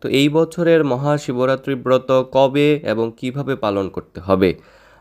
তো এই বছরের মহাশিবরাত্রি ব্রত কবে এবং কীভাবে পালন করতে হবে?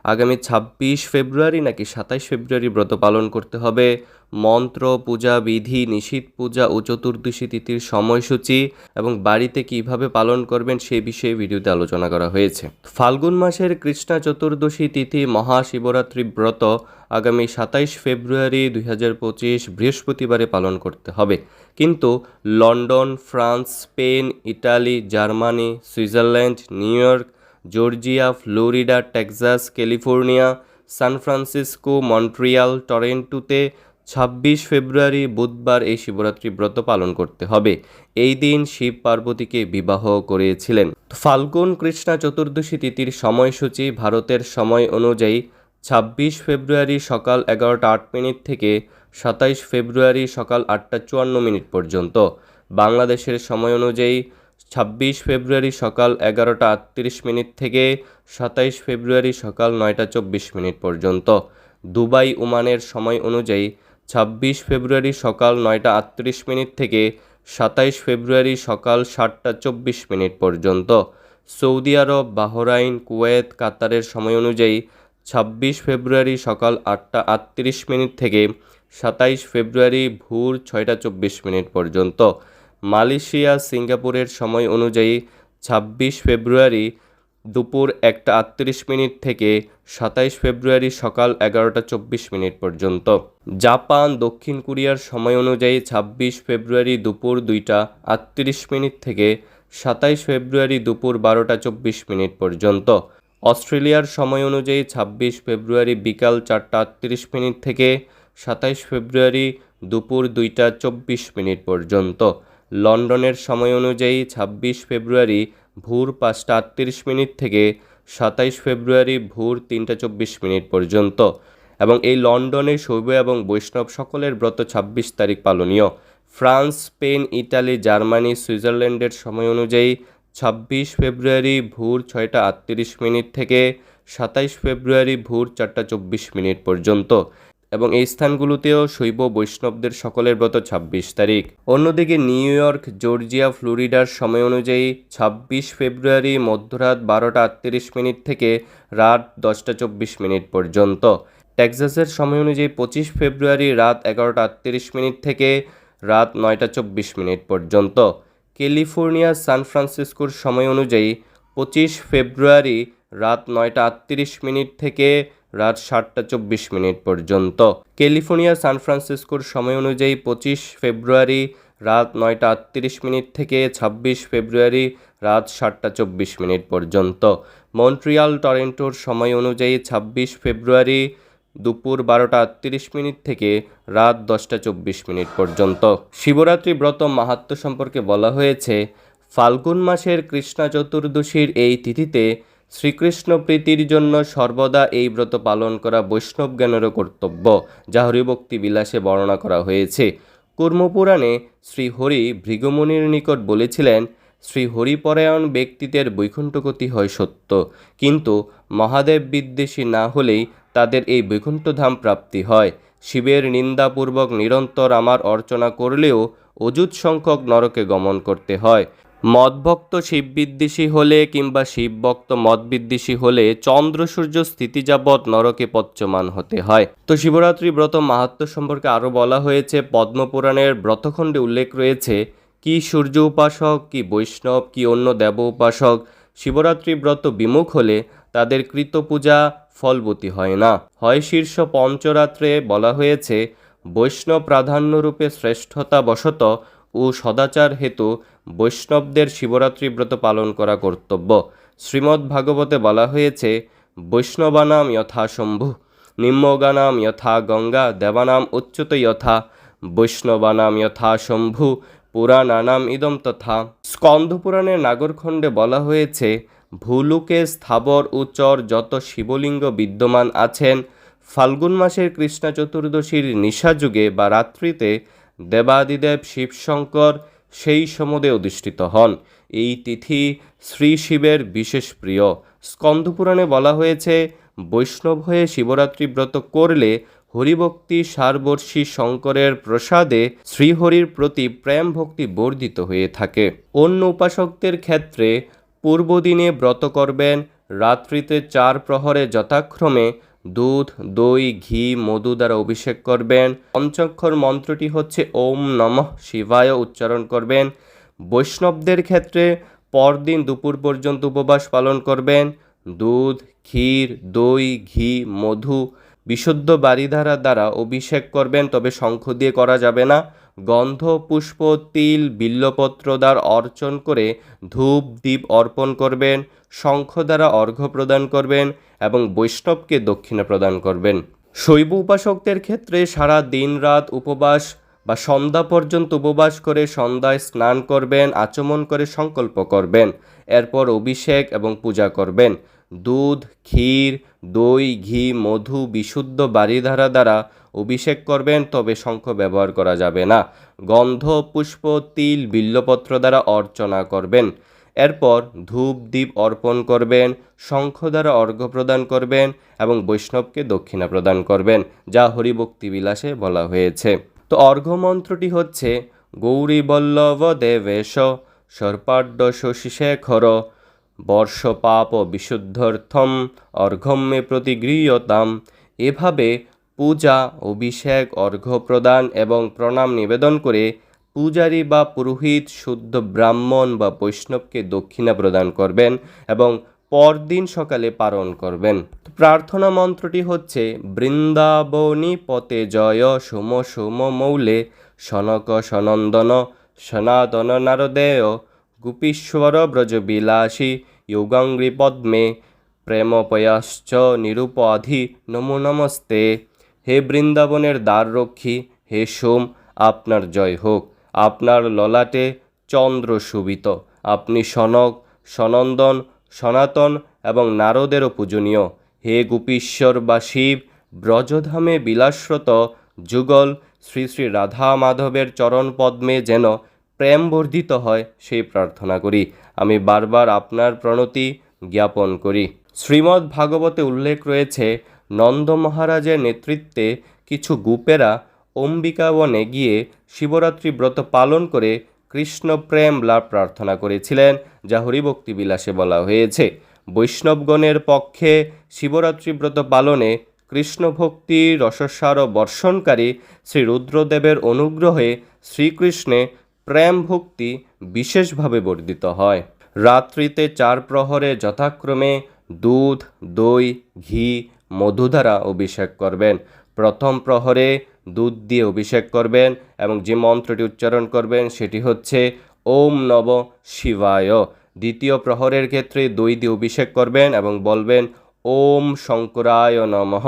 আগামী ছাব্বিশ ফেব্রুয়ারি নাকি সাতাইশ ফেব্রুয়ারি ব্রত পালন করতে হবে? মন্ত্র, পূজা, বিধি নিশীত পূজা ও চতুর্দশী তিথির সময়সূচি এবং বাড়িতে কীভাবে পালন করবেন সেই বিষয়ে ভিডিওতে আলোচনা করা হয়েছে। ফাল্গুন মাসের কৃষ্ণা চতুর্দশী তিথি মহাশিবরাত্রি ব্রত আগামী সাতাইশ ফেব্রুয়ারি দুই হাজার পঁচিশ বৃহস্পতিবারে পালন করতে হবে। কিন্তু London, France, Spain, Italy, Germany, Switzerland, New York, Georgia, Florida, Texas, California, San Francisco, Montreal, টরেন্টোতে ছাব্বিশ ফেব্রুয়ারি বুধবার এই শিবরাত্রি ব্রত পালন করতে হবে। এই দিন শিব পার্বতীকে বিবাহ করেছিলেন। ফাল্গুন কৃষ্ণা চতুর্দশী তিথির সময়সূচি ভারতের সময় অনুযায়ী ছাব্বিশ ফেব্রুয়ারি সকাল এগারোটা আট মিনিট থেকে সাতাইশ ফেব্রুয়ারি সকাল আটটা চুয়ান্ন মিনিট পর্যন্ত। বাংলাদেশের সময় অনুযায়ী ছাব্বিশ ফেব্রুয়ারি সকাল এগারোটা আটত্রিশ মিনিট থেকে সাতাইশ ফেব্রুয়ারি সকাল নয়টা চব্বিশ মিনিট পর্যন্ত। দুবাই, ওমানের সময় অনুযায়ী ছাব্বিশ ফেব্রুয়ারি সকাল নয়টা আটত্রিশ মিনিট থেকে সাতাইশ ফেব্রুয়ারি সকাল সাতটা চব্বিশ মিনিট পর্যন্ত। সৌদি আরব, বাহরাইন, কুয়েত, কাতারের সময় অনুযায়ী ছাব্বিশ ফেব্রুয়ারি সকাল আটটা আটত্রিশ মিনিট থেকে সাতাইশ ফেব্রুয়ারি ভোর ছয়টা চব্বিশ মিনিট পর্যন্ত। মালয়েশিয়া, সিঙ্গাপুরের সময় অনুযায়ী ছাব্বিশ ফেব্রুয়ারি দুপুর একটা আটত্রিশ মিনিট থেকে সাতাইশ ফেব্রুয়ারি সকাল এগারোটা চব্বিশ মিনিট পর্যন্ত। জাপান, দক্ষিণ কোরিয়ার সময় অনুযায়ী ছাব্বিশ ফেব্রুয়ারি দুপুর দুইটা আটত্রিশ মিনিট থেকে সাতাইশ ফেব্রুয়ারি দুপুর বারোটা চব্বিশ মিনিট পর্যন্ত। অস্ট্রেলিয়ার সময় অনুযায়ী ছাব্বিশ ফেব্রুয়ারি বিকাল চারটা আটত্রিশ মিনিট থেকে সাতাইশ ফেব্রুয়ারি দুপুর দুইটা চব্বিশ মিনিট পর্যন্ত। লন্ডনের সময় অনুযায়ী ছাব্বিশ ফেব্রুয়ারি ভোর পাঁচটা আটত্রিশ মিনিট থেকে সাতাইশ ফেব্রুয়ারি ভোর তিনটা চব্বিশ মিনিট পর্যন্ত এবং এই লন্ডনে শৈব এবং বৈষ্ণব সকলের ব্রত ছাব্বিশ তারিখ পালনীয়। ফ্রান্স, স্পেন ইটালি জার্মানি, সুইজারল্যান্ডের সময় অনুযায়ী ছাব্বিশ ফেব্রুয়ারি ভোর ছয়টা আটত্রিশ মিনিট থেকে সাতাইশ ফেব্রুয়ারি ভোর চারটা চব্বিশ মিনিট পর্যন্ত। এবং এই স্থানগুলোতেও শৈব বৈষ্ণবদের সকলের ব্রত ছাব্বিশ তারিখ। অন্যদিকে নিউ ইয়র্ক, জর্জিয়া, ফ্লোরিডার সময় অনুযায়ী ছাব্বিশ ফেব্রুয়ারি মধ্যরাত বারোটা আটত্রিশ মিনিট থেকে রাত দশটা চব্বিশ মিনিট পর্যন্ত। টেক্সাসের সময় অনুযায়ী পঁচিশ ফেব্রুয়ারি রাত এগারোটা আটত্রিশ মিনিট থেকে রাত নয়টা চব্বিশ মিনিট পর্যন্ত। ক্যালিফোর্নিয়া সান ফ্রান্সিসকোর সময় অনুযায়ী পঁচিশ ফেব্রুয়ারি রাত নয়টা আটত্রিশ মিনিট থেকে রাত সাতটা চব্বিশ মিনিট পর্যন্ত। ক্যালিফোর্নিয়া, সান ফ্রান্সিসকোর সময় অনুযায়ী পঁচিশ ফেব্রুয়ারি রাত নয়টা আটত্রিশ মিনিট থেকে ছাব্বিশ ফেব্রুয়ারি রাত সাতটা চব্বিশ মিনিট পর্যন্ত। মন্ট্রিয়াল টরেন্টোর সময় অনুযায়ী ছাব্বিশ ফেব্রুয়ারি দুপুর বারোটা আটত্রিশ মিনিট থেকে রাত দশটা চব্বিশ মিনিট পর্যন্ত। শিবরাত্রি ব্রত মাহাত্ম্য সম্পর্কে বলা হয়েছে, ফাল্গুন মাসের কৃষ্ণা চতুর্দশীর এই তিথিতে শ্রীকৃষ্ণ প্রীতির জন্য সর্বদা এই ব্রত পালন করা বৈষ্ণব জ্ঞানেরও কর্তব্য, যা হরিভক্তি বিলাসে বর্ণনা করা হয়েছে। কর্মপুরাণে শ্রীহরি ভৃগমণির নিকট বলেছিলেন শ্রী হরিপরায়ণ ব্যক্তিদের বৈকুণ্ঠগতি হয় সত্য, কিন্তু মহাদেব বিদ্বেষী না হলেই তাদের এই বৈকুণ্ঠধাম প্রাপ্তি হয়। শিবের নিন্দাপূর্বক নিরন্তর আমার অর্চনা করলেও অযুত সংখ্যক নরকে গমন করতে হয়। মদভক্ত শিববিদ্বেষী হলে কিংবা শিবভক্ত মদবিদ্বেষী হলে চন্দ্র সূর্য স্থিতি যাবৎ নরকে পচ্যমান হতে হয়। তো শিবরাত্রি ব্রত মাহাত্ম্য সম্পর্কে আরও বলা হয়েছে। পদ্মপুরাণের ব্রতখণ্ডে উল্লেখ রয়েছে, কি সূর্য উপাসক, কি বৈষ্ণব, কি অন্য দেব উপাসক। শিবরাত্রি ব্রত বিমুখ হলে তাদের কৃত পূজা ফলবতী হয় না। হয় শীর্ষ পঞ্চরাত্রে বলা হয়েছে, বৈষ্ণব প্রাধান্যরূপে শ্রেষ্ঠতা বশত ও সদাচার হেতু বৈষ্ণবদের শিবরাত্রি ব্রত পালন করা কর্তব্য। শ্রীমদ্ ভাগবতে বলা হয়েছে, বৈষ্ণবানাম যথা শম্ভু, নিম্নগানাম যথা গঙ্গা, দেবানাম উচ্যুত যথা, বৈষ্ণবানাম যথা শম্ভু, পুরাণানাম ইদম তথা। স্কন্ধপুরাণের নাগরখণ্ডে বলা হয়েছে, ভুলুকে স্থাবর ও চর যত শিবলিঙ্গ বিদ্যমান আছেন, ফাল্গুন মাসের কৃষ্ণা চতুর্দশীর নিশাযুগে বা রাত্রিতে দেবাদিদেব শিবশঙ্কর সেই সমদে অধিষ্ঠিত হন। এই তিথি শ্রী শিবের বিশেষ প্রিয়। স্কন্দপুরাণে বলা হয়েছে, বৈষ্ণব হয়ে শিবরাত্রি ব্রত করলে হরিভক্তি সারবর্ষী শঙ্করের প্রসাদে শ্রীহরির প্রতি প্রেম ভক্তি বর্ধিত হয়ে থাকে। অন্য উপাসকদের ক্ষেত্রে পূর্বদিনে ব্রত করবেন, রাত্রিতে চার প্রহরে যথাক্রমে দুধ, দই, ঘি, মধু দ্বারা অভিষেক করবেন। পঞ্চক্ষর মন্ত্রটি হচ্ছে ওম নমঃ শিবায় উচ্চারণ করবেন। বৈষ্ণবদের ক্ষেত্রে পরদিন দুপুর পর্যন্ত উপবাস পালন করবেন। দুধ, ক্ষীর, দই, ঘি, মধু বিশুদ্ধ বাড়িধারা দ্বারা অভিষেক করবেন, তবে শঙ্খ দিয়ে করা যাবে না। গন্ধ, পুষ্প, তিল বিল্লপত্র দ্বারা অর্চন করে ধূপ দ্বীপ অর্পণ করবেন, শঙ্খ দ্বারা অর্ঘ্য প্রদান করবেন এবং বৈষ্ণবকে দক্ষিণা প্রদান করবেন। শৈব উপাসকদের ক্ষেত্রে সারা দিন রাত উপবাস বা সন্ধ্যা পর্যন্ত উপবাস করে সন্ধ্যায় স্নান করবেন, আচমন করে সংকল্প করবেন। এরপর অভিষেক এবং পূজা করবেন। দুধ, ক্ষীর, দই, ঘি, মধু বিশুদ্ধ বাড়িধারা দ্বারা অভিষেক করবেন, তবে শঙ্খ ব্যবহার করা যাবে না। গন্ধ, পুষ্প, তিল, বিল্লপত্র দ্বারা অর্চনা করবেন। এরপর ধূপ দ্বীপ অর্পণ করবেন, শঙ্খ দ্বারা অর্ঘ্য প্রদান করবেন এবং বৈষ্ণবকে দক্ষিণা প্রদান করবেন, যা হরিভক্তি বিলাসে বলা হয়েছে। তো অর্ঘ্য মন্ত্রটি হচ্ছে গৌরী বল্লভ দেবেশ সর্পাড্ড শশীশেখর বর্ষ পাপ বিশুদ্ধর্থম অর্ঘম্যে প্রতিগৃহতাম এভাবে পূজা, অভিষেক অর্ঘ্য প্রদান এবং প্রণাম নিবেদন করে পূজারী বা পুরোহিত শুদ্ধ ব্রাহ্মণ বা বৈষ্ণবকে দক্ষিণা প্রদান করবেন এবং পরদিন সকালে পালন করবেন। প্রার্থনা মন্ত্রটি হচ্ছে, বৃন্দাবনী পতে জয়, সোম সোম মৌলে, সনক সনন্দন, সনাতন নারদেয় গোপীশ্বর ব্রজবিলাসী যোগাঙ্গ্রি পদ্মে প্রেমপয়াশ্চ নিরুপাধি নমো নমস্তে। হে বৃন্দাবনের দ্বাররক্ষী, হে সোম, আপনার জয় হোক। আপনার ললাটে চন্দ্র শোভিত। আপনি সনক, সনন্দন, সনাতন এবং নারদেরও পূজনীয়। হে গোপীশ্বর বা শিব ব্রজধামে বিলাসরত যুগল শ্রী শ্রী রাধা মাধবের চরণ পদ্মে যেন প্রেম বর্ধিত হয়, সেই প্রার্থনা করি। আমি বারবার আপনার প্রণতি জ্ঞাপন করি। শ্রীমদ্ ভাগবতে উল্লেখ রয়েছে, নন্দ মহারাজের নেতৃত্বে কিছু গুপেরা অম্বিকা বনে গিয়ে শিবরাত্রি ব্রত পালন করে কৃষ্ণ প্রেম লাভ প্রার্থনা করেছিলেন, যা হরিভক্তি বিলাসে বলা হয়েছে। বৈষ্ণবগণের পক্ষে শিবরাত্রি ব্রত পালনে কৃষ্ণ ভক্তি রসস্বার বর্ষণকারী শ্রী রুদ্রদেবের অনুগ্রহে শ্রীকৃষ্ণে প্রেম ভক্তি বিশেষভাবে বর্ধিত হয়। রাত্রিতে চার প্রহরে যথাক্রমে দুধ, দই, ঘি, মধু দ্বারা অভিষেক করবেন। প্রথম প্রহরে দুধ দিয়ে অভিষেক করবেন এবং যে মন্ত্রটি উচ্চারণ করবেন সেটি হচ্ছে ওম নব শিবায়। দ্বিতীয় প্রহরের ক্ষেত্রে দই দিয়ে অভিষেক করবেন এবং বলবেন ওম শঙ্করায় নমঃ।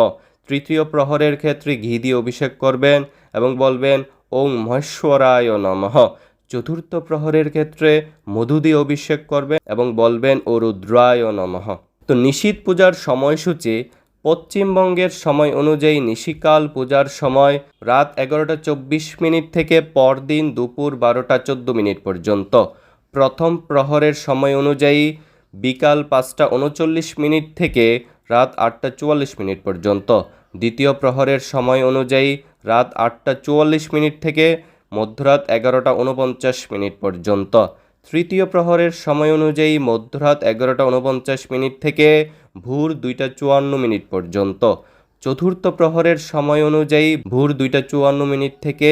তৃতীয় প্রহরের ক্ষেত্রে ঘি দিয়ে অভিষেক করবেন এবং বলবেন ওম মহেশ্বরায় নমঃ। চতুর্থ প্রহরের ক্ষেত্রে মধু দিয়ে অভিষেক করবেন এবং বলবেন, ও রুদ্রায় নমঃ। তো নিশীত পূজার সময়সূচি পশ্চিমবঙ্গের সময় অনুযায়ী নিশিকাল পূজার সময় রাত এগারোটা চব্বিশ মিনিট থেকে পরদিন দুপুর বারোটা চোদ্দ মিনিট পর্যন্ত। প্রথম প্রহরের সময় অনুযায়ী বিকাল পাঁচটা উনচল্লিশ মিনিট থেকে রাত আটটা চুয়াল্লিশ মিনিট পর্যন্ত। দ্বিতীয় প্রহরের সময় অনুযায়ী রাত আটটা চুয়াল্লিশ মিনিট থেকে মধ্যরাত এগারোটা উনপঞ্চাশ মিনিট পর্যন্ত। তৃতীয় প্রহরের সময় অনুযায়ী মধ্যরাত এগারোটা উনপঞ্চাশ মিনিট থেকে ভোর দুইটা চুয়ান্ন মিনিট পর্যন্ত। চতুর্থ প্রহরের সময় অনুযায়ী ভোর দুইটা চুয়ান্ন মিনিট থেকে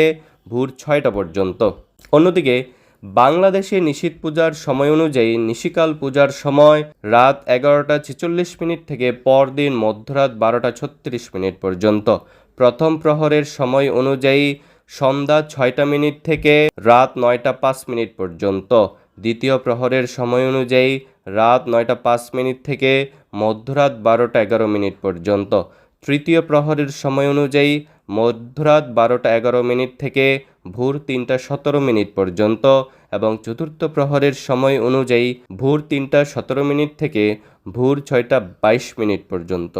ভোর ছয়টা পর্যন্ত। অন্যদিকে, বাংলাদেশে নিশীত পূজার সময় অনুযায়ী নিশিকাল পূজার সময় রাত এগারোটা ছেচল্লিশ মিনিট থেকে পরদিন মধ্যরাত বারোটা ছত্রিশ মিনিট পর্যন্ত। প্রথম প্রহরের সময় অনুযায়ী সন্ধ্যা ছয়টা মিনিট থেকে রাত নয়টা পাঁচ মিনিট পর্যন্ত। দ্বিতীয় প্রহরের সময় অনুযায়ী রাত নয়টা পাঁচ মিনিট থেকে মধ্যরাত বারোটা এগারো মিনিট পর্যন্ত। তৃতীয় প্রহরের সময় অনুযায়ী মধ্যরাত বারোটা এগারো মিনিট থেকে ভোর তিনটা সতেরো মিনিট পর্যন্ত এবং চতুর্থ প্রহরের সময় অনুযায়ী ভোর তিনটা সতেরো মিনিট থেকে ভোর ছয়টা বাইশ মিনিট পর্যন্ত।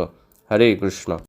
হরে কৃষ্ণ।